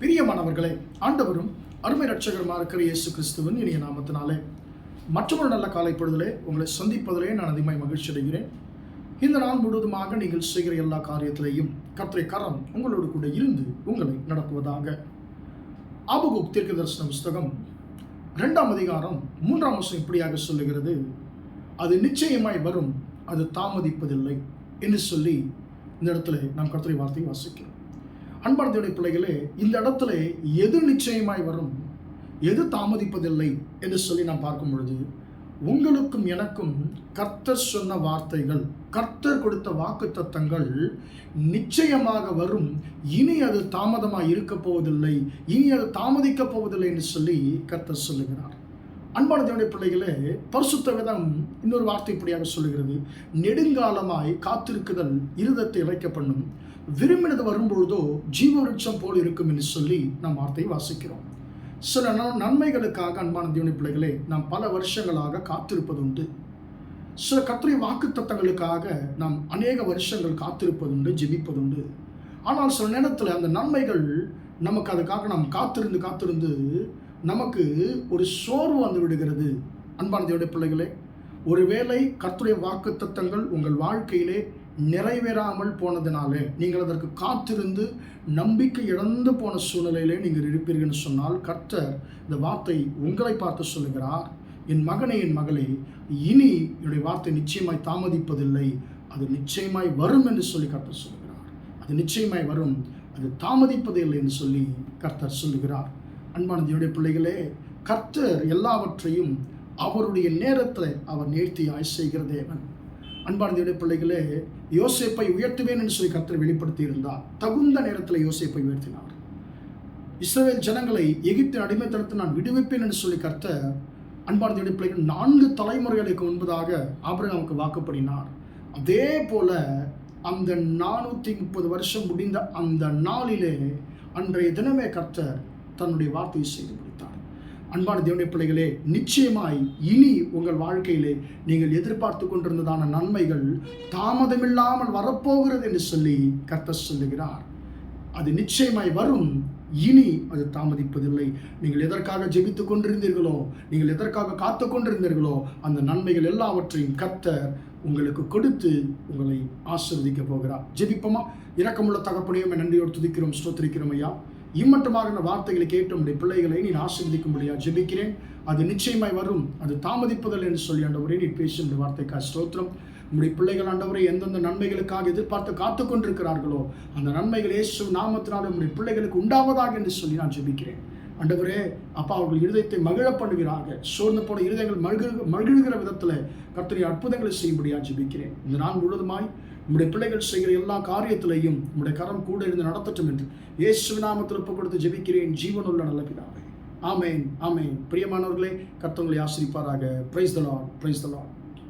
பிரியமானவர்களே ஆண்டவரும் அருமை ரட்சகருமா இருக்கிற இயேசு கிறிஸ்துவின் இனிய நாமத்தினாலே மற்றொரு நல்ல காலை பொழுதிலே உங்களை சந்திப்பதிலே நான் அதிகமாக மகிழ்ச்சி அடைகிறேன். இந்த நாள் முழுவதுமாக நீங்கள் செய்கிற எல்லா காரியத்திலேயும் கர்த்தரை கரம் உங்களோடு கூட இருந்து உங்களை நடத்துவதாக. ஆபகுப் தீர்க்க தரிசன புஸ்தகம் ரெண்டாம் அதிகாரம் மூன்றாம் வருஷம் இப்படியாக சொல்லுகிறது அது நிச்சயமாய் வரும் அது தாமதிப்பதில்லை என்று சொல்லி இந்த இடத்துல நாம் கர்த்தரை வார்த்தையை வாசிக்கிறோம். அன்பார்த்தையுடைய பிள்ளைகளே இந்த இடத்துல எது நிச்சயமாய் வரும்? எது தாமதிப்பதில்லை என்று சொல்லி நாம் பார்க்கும் பொழுது உங்களுக்கும் எனக்கும் கர்த்தர் சொன்ன வார்த்தைகள் கர்த்தர் கொடுத்த வாக்கு தத்தங்கள் நிச்சயமாக வரும். இனி அது தாமதமாக இருக்க போவதில்லை இனி அது தாமதிக்க போவதில்லை என்று சொல்லி கர்த்தர் சொல்லுகிறார். அன்பான தேவனுடைய பிள்ளைகளே பரிசுத்த விதம் இன்னொரு வார்த்தை இப்படியாக சொல்லுகிறது. நெடுங்காலமாய் காத்திருக்குதல் இருதத்தை இழைக்க பண்ணும் விரும்பினது வரும்பொழுதோ ஜீவவருட்சம் போல் இருக்கும் என்று சொல்லி நாம் வார்த்தையை வாசிக்கிறோம். சில ந- நன்மைகளுக்காக அன்பான தேவனுடைய பிள்ளைகளே நாம் பல வருஷங்களாக காத்திருப்பதுண்டு. சில கத்திரி வாக்கு தத்தங்களுக்காக நாம் அநேக வருஷங்கள் காத்திருப்பதுண்டு ஜெபிப்பதுண்டு. ஆனால் சில நேரத்தில் அந்த நன்மைகள் நமக்கு அதுக்காக நாம் காத்திருந்து காத்திருந்து நமக்கு ஒரு சோர்வு வந்து விடுகிறது. அன்பான பிள்ளைகளே ஒருவேளை கர்த்துடைய வாக்கு தத்தங்கள் உங்கள் வாழ்க்கையிலே நிறைவேறாமல் போனதினாலே நீங்கள் அதற்கு காத்திருந்து நம்பிக்கை இழந்து போன சூழ்நிலையிலே நீங்கள் இருப்பீர்கள்னு சொன்னால் கர்த்தர் இந்த வார்த்தை உங்களை பார்த்து சொல்லுகிறார். என் மகனே என் மகளே இனி என்னுடைய வார்த்தை நிச்சயமாய் தாமதிப்பதில்லை. அது நிச்சயமாய் வரும் என்று சொல்லி கர்த்தர் சொல்லுகிறார். அது நிச்சயமாய் வரும். அது தாமதிப்பதில்லை என்று சொல்லி கர்த்தர் சொல்லுகிறார். அன்பான தேவடைய பிள்ளைகளே கர்த்தர் எல்லாவற்றையும் அவருடைய நேரத்தில் அவர் நேர்த்தியாய் செய்கிற தேவன். அன்பான தேவடைய பிள்ளைகளே யோசிப்பை உயர்த்துவேன் என்று சொல்லி கர்த்தர் வெளிப்படுத்தி இருந்தார் தகுந்த நேரத்தில் யோசிப்பை உயர்த்தினார். இஸ்ரேல் ஜனங்களை எகிப்தின் அடிமைத்தனத்தை நான் விடுவிப்பேன் என்று சொல்லி கர்த்தர் அன்பான தேவடைய பிள்ளைகள் நான்கு தலைமுறைகளுக்கு முன்பதாக ஆபிரகாமுக்கு வாக்குப்படினார். அதே போல அந்த நானூற்றி முப்பது வருஷம் முடிந்த அந்த நாளிலே அன்றைய தினமே கர்த்தர் தன்னுடைய வார்த்தையை செய்து முடித்தார். அன்பான தேவனுடைய பிள்ளைகளே நிச்சயமாய் இனி உங்கள் வாழ்க்கையிலே நீங்கள் எதிர்பார்த்து கொண்டிருந்ததான நன்மைகள் தாமதமில்லாமல் வரப்போகிறது என்று சொல்லி கர்த்தர் சொல்லுகிறார். அது நிச்சயமாய் வரும். இனி அது தாமதிப்பதில்லை. நீங்கள் எதற்காக ஜெபித்து கொண்டிருந்தீர்களோ நீங்கள் எதற்காக காத்து கொண்டிருந்தீர்களோ அந்த நன்மைகள் எல்லாவற்றையும் கர்த்தர் உங்களுக்கு கொடுத்து உங்களை ஆசிர்வதிக்க போகிறார். ஜெபிப்போமா? இரக்கமுள்ள தகப்பனையும் நன்றியோடு துதிக்கிறோம் ஸ்தோத்திரிக்கிறோம் ஐயா. இம்மட்டுமாக இந்த வார்த்தைகளை கேட்டு உடைய பிள்ளைகளை நீ ஆசீர்வதிக்கும்படியா ஜெபிக்கிறேன். அது நிச்சயமாய் வரும். அது தாமதிப்பதில்லை என்று சொல்லி ஆண்டவரே நீ பேசும் இந்த வார்த்தைக்கா ஸ்தோத்திரம். உங்களுடைய பிள்ளைகள் ஆண்டவரை எந்தெந்த நன்மைகளுக்காக எதிர்பார்த்து காத்து கொண்டிருக்கிறார்களோ அந்த நன்மைகள் இயேசு நாமத்தினால் உங்களுடைய பிள்ளைகளுக்கு உண்டாவதாக என்று சொல்லி நான் ஜெபிக்கிறேன். ஆண்டவரே அப்பா அவர்கள் இருதயத்தை மகிழ பண்ணுகிறாங்க சோர்ந்து போன இருதயங்கள் மகிழ் மகிழ்கிற விதத்தில் கர்த்தரை அற்புதங்களை செய்யும்படியா ஜெபிக்கிறேன். இந்த நாள் முழுவதுமாய் நம்முடைய பிள்ளைகள் செய்கிற எல்லா காரியத்திலையும் உம்முடைய கரம் கூட இருந்து நடத்தட்டும் என்று இயேசு நாமத்தில் ஒப்பு கொடுத்து ஜெபிக்கிறேன். ஜீவனுள்ள நல்ல பிதாவை. ஆமேன் ஆமேன். பிரியமானவர்களே கர்த்தவங்களை ஆசிரிப்பாராக பிரைஸ் தலான் பிரைஸ் தலான்